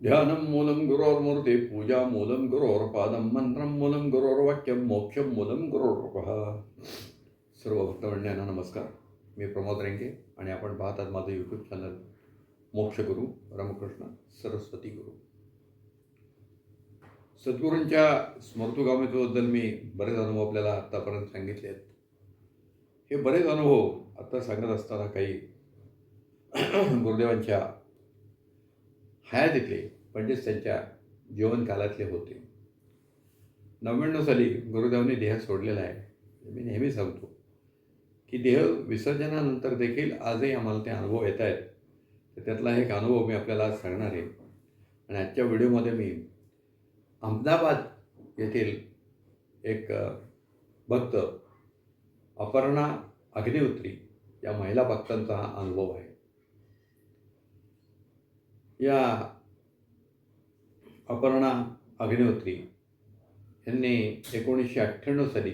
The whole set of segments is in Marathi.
ध्यानं मूलं गुरोर्मूर्ते पूजा मूलं गुरोर्पादं मंत्रं मूलं गुरोर्वाक्यं मोक्षं मूलं गुरोर्पः सर्व भक्तमंडळांना नमस्कार मी प्रमोद रेंगे आणि आपण पाहत आहात माझं यूट्यूब चॅनल मोक्षगुरू रामकृष्ण सरस्वती गुरु सद्गुरूंच्या स्मृतुगामित्वाबद्दल मी बरेच अनुभव आपल्याला आत्तापर्यंत सांगितले आहेत हे बरेच अनुभव आत्ता सांगत असताना काही गुरुदेवांच्या हयातीतले म्हणजेच त्यांच्या जीवनकालातले होते. नव्याण्णव साली गुरुदेवांनी देह सोडलेला आहे. मी नेहमी सांगतो की देह विसर्जनानंतर देखील आजही आम्हाला ते अनुभव येत आहेत. तर त्यातला एक अनुभव मी आपल्याला आज सांगणार आहे. आणि आजच्या व्हिडिओमध्ये मी अहमदाबाद येथील एक भक्त अपर्णा अग्निहोत्री या महिला भक्तांचा हा अनुभव आहे. या अपर्णा अग्निहोत्री यांनी एकोणीसशे अठ्ठ्याण्णव साली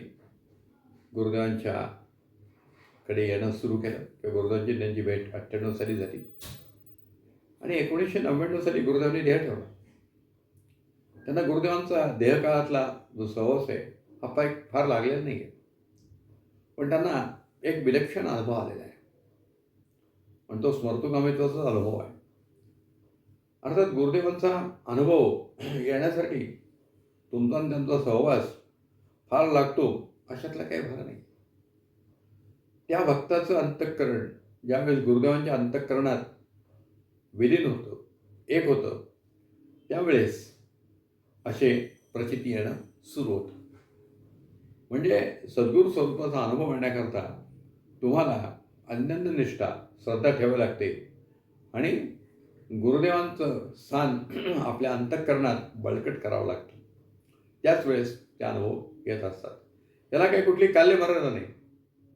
गुरुदेवांच्या कडे येणं सुरू केलं. किंवा गुरुदेवांची त्यांची भेट अठ्ठ्याण्णव साली झाली. आणि एकोणीसशे नव्याण्णव साली गुरुदेवांनी देह ठेवला. त्यांना गुरुदेवांचा देहकाळातला जो सहवास आहे हा पाय फार लागलेला नाही आहे. पण त्यांना एक विलक्षण अनुभव आलेला आहे. पण तो स्मर्तुकामित्वाचाच अनुभव आहे. अर्थात गुरुदेवांचा अनुभव येण्यासाठी तुमचा आणि त्यांचा सहवास फार लागतो अशातला काही भाग नाही. त्या भक्ताचं अंतःकरण ज्यावेळेस गुरुदेवांच्या अंतःकरणात विलीन होतं एक होतं त्यावेळेस असे प्रचिती येणं सुरू होतं. म्हणजे सद्गुरू स्वरूपाचा अनुभव येण्याकरता तुम्हाला अनन्य निष्ठा श्रद्धा ठेवावी लागते आणि गुरुदेवांचं स्थान आपल्या अंतःकरणात बळकट करावं लागतं. त्याच वेळेस ते अनुभव येत असतात. त्याला काही कुठली काल्य मर्यादा नाही.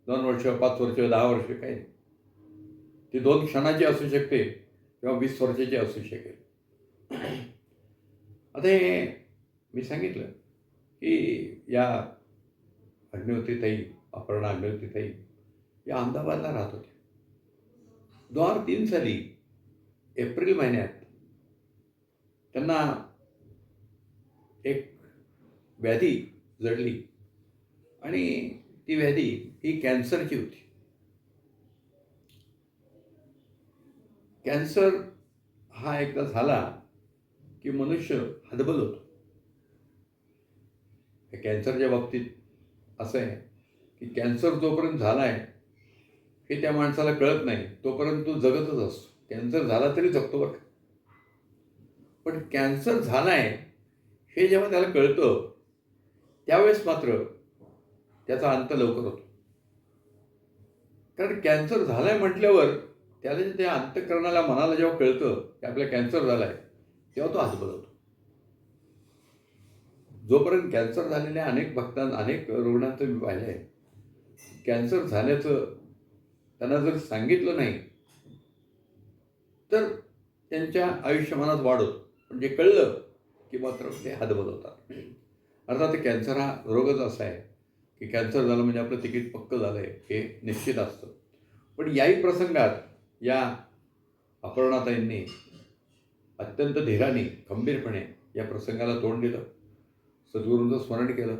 दोन वर्ष पाच वर्ष दहा वर्ष काही नाही. ती दोन क्षणाची असू शकते किंवा वीस वर्षाची असू शकेल. आता हे मी सांगितलं की या अग्निहोत्रीताई अपर्णा अग्निहोत्रीताई या अहमदाबादला राहत होत्या दोन हजार तीन साली एप्रिल महिन्यात त्यांना एक व्याधी जडली. आणि ती व्याधी ही कॅन्सरची होती. कॅन्सर हा एकदा झाला की मनुष्य हदबल होतो. कॅन्सरच्या बाबतीत असं आहे की कॅन्सर जोपर्यंत झाला आहे हे त्या माणसाला कळत नाही तोपर्यंत तो जगतच असतो. कॅन्सर झाला तरी जगतो बरं पण कॅन्सर झाला आहे हे जेव्हा त्याला कळतं त्यावेळेस मात्र त्याचा अंत लवकर होतो. कारण कॅन्सर झालाय म्हटल्यावर त्याला जे त्या अंतकरणाला मनाला जेव्हा कळतं की आपला कॅन्सर झालाय तेव्हा तो हतबल होतो. जोपर्यंत कॅन्सर झालेल्या अनेक भक्तांना अनेक रुग्णांचं मी पाहिलं आहे कॅन्सर झाल्याचं त्यांना जर सांगितलं नाही तर त्यांच्या आयुष्यमानात वाढ होत. म्हणजे कळलं की मात्र ते हतबल होतात अर्थात कॅन्सर हा रोगच असा आहे की कॅन्सर झालं म्हणजे आपलं तिकीट पक्क झालं आहे हे निश्चित असतं. पण याही प्रसंगात या अपर्णाताईंनी अत्यंत धीराने खंबीरपणे या प्रसंगाला तोंड दिलं. सद्गुरूंचं स्मरण केलं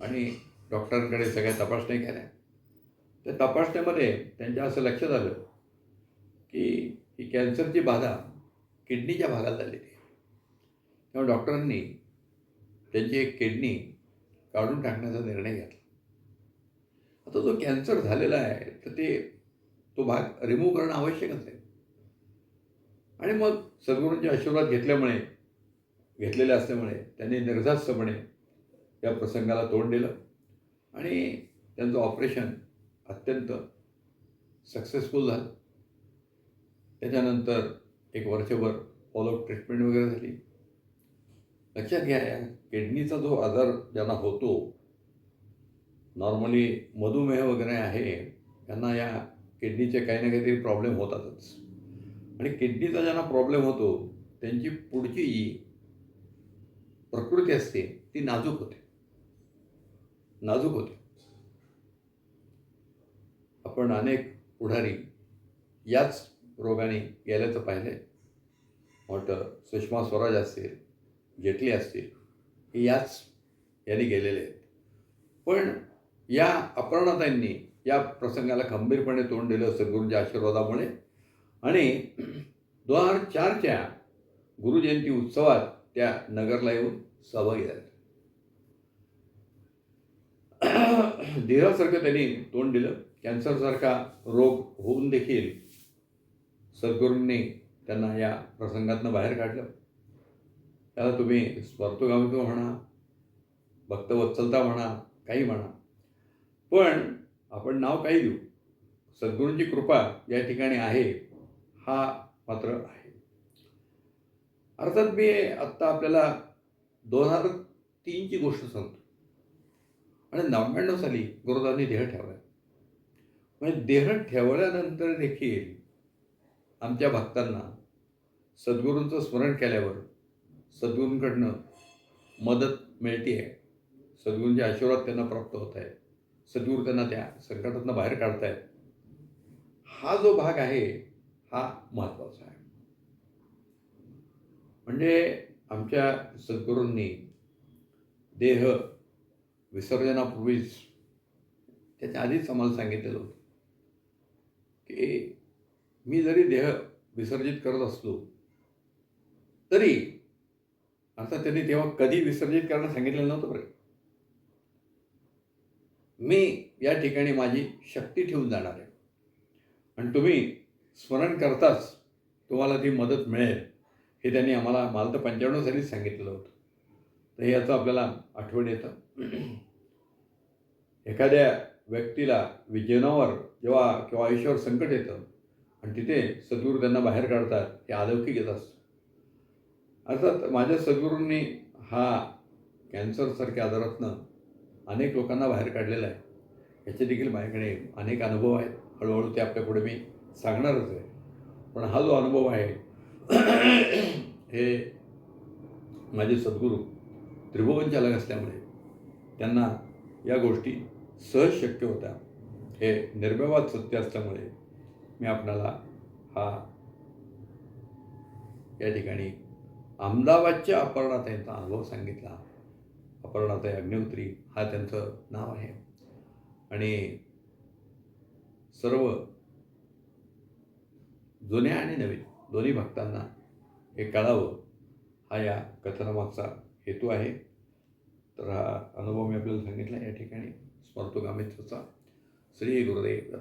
आणि डॉक्टरांकडे सगळ्या तपासण्या केल्या. त्या तपासण्यामध्ये त्यांच्या असं लक्षात आलं की कॅन्सरची बाधा किडनीच्या भागात झालेली आहे तेव्हा डॉक्टरांनी त्यांची एक किडनी काढून टाकण्याचा निर्णय घेतला. आता जो कॅन्सर झालेला आहे तर ते तो भाग रिमूव्ह करणं आवश्यकच आहे आणि मग सद्गुरूंचे आशीर्वाद घेतल्यामुळे घेतलेले असल्यामुळे त्यांनी निर्धास्तपणे या प्रसंगाला तोंड दिलं. आणि त्यांचं ऑपरेशन अत्यंत सक्सेसफुल झालं. त्याच्यानंतर एक वर्षभर फॉलोअप ट्रीटमेंट वगैरे झाली. लक्षात घ्या या किडनीचा जो आजार ज्यांना होतो नॉर्मली मधुमेह वगैरे आहे त्यांना या किडनीचे काही ना काहीतरी प्रॉब्लेम होतातच. आणि किडनीचा ज्यांना प्रॉब्लेम होतो त्यांची पुढची प्रकृती असते ती नाजूक होते. नाजूक होते. आपण अनेक पुढारी याच रोगाने गेल्याचं पाहिलं. मोठं सुषमा स्वराज असतील जेटली असतील हे याच यांनी गेलेले आहेत. पण या अपर्णाताईंनी या प्रसंगाला खंबीरपणे तोंड दिलं सद्गुरूंच्या आशीर्वादामुळे. आणि दोन हजार चारच्या गुरुजयंती उत्सवात त्या नगरला येऊन सहभागी झाल्या धीरासारखं त्यांनी तोंड दिलं. कॅन्सरसारखा रोग होऊन देखील सद्गुरूंनी त्यांना या प्रसंगातनं बाहेर काढलं. त्याला तुम्ही स्वर्तोगामित्व म्हणा भक्तवत्सलता म्हणा काही म्हणा. पण आपण नाव काही देऊ. सद्गुरूंची कृपा या ठिकाणी आहे हा मात्र आहे. अर्थात मी आत्ता आपल्याला दोन हजार तीनची गोष्ट सांगतो. आणि नव्याण्णव साली गुरुदांनी देह ठेवला. म्हणजे देह ठेवल्यानंतर देखील आमच्या भक्तांना सद्गुरूंचं स्मरण केल्यावर सद्गुरूंकडनं मदत मिळते आहे. सद्गुरूंचे आशीर्वाद त्यांना प्राप्त होत आहे सद्गुरू त्यांना त्या संकटातनं बाहेर काढतायत. हा जो भाग आहे हा महत्त्वाचा आहे. म्हणजे आमच्या सद्गुरूंनी देह विसर्जनापूर्वीच त्याच्या आधीच आम्हाला सांगितलेलं होतं की मी जरी देह विसर्जित करत असलो तरी अर्थात त्यांनी तेव्हा कधी विसर्जित करणं सांगितलेलं नव्हतं बरं. मी या ठिकाणी माझी शक्ती ठेवून जाणार आहे. आणि तुम्ही स्मरण करताच तुम्हाला ती मदत मिळेल हे त्यांनी आम्हाला मला तर पंच्याण्णव सालीच सांगितलेलं होतं. तर याचं आपल्याला आठवण येतं. एखाद्या व्यक्तीला विजनावर जेव्हा किंवा आयुष्यावर संकट येतं आणि तिथे सद्गुरू त्यांना बाहेर काढतात हे अलौकिक येत असतं. अर्थात माझ्या सद्गुरूंनी हा कॅन्सरसारख्या आजारातनं अनेक लोकांना बाहेर काढलेला आहे. याचे देखील माझ्याकडे अनेक अनुभव आहेत. हळूहळू ते आपल्या पुढे मी सांगणारच आहे. पण हा जो अनुभव आहे हे माझे सद्गुरू त्रिभुवन चालक असल्यामुळे त्यांना या गोष्टी सहज शक्य होत्या. हे निर्व्यवाद सत्य असल्यामुळे मी आपणाला हा या ठिकाणी अहमदाबादच्या अपर्णाताईंचा अनुभव सांगितला. अपर्णाताई अग्निहोत्री हा त्यांचं नाव आहे. आणि सर्व जुन्या आणि नवीन दोन्ही भक्तांना हे कळावं हा या कथनामागचा हेतू आहे. तर हा अनुभव मी आपल्याला सांगितला या ठिकाणी. स्मर्तुगामित्वचा श्री गुरुदेव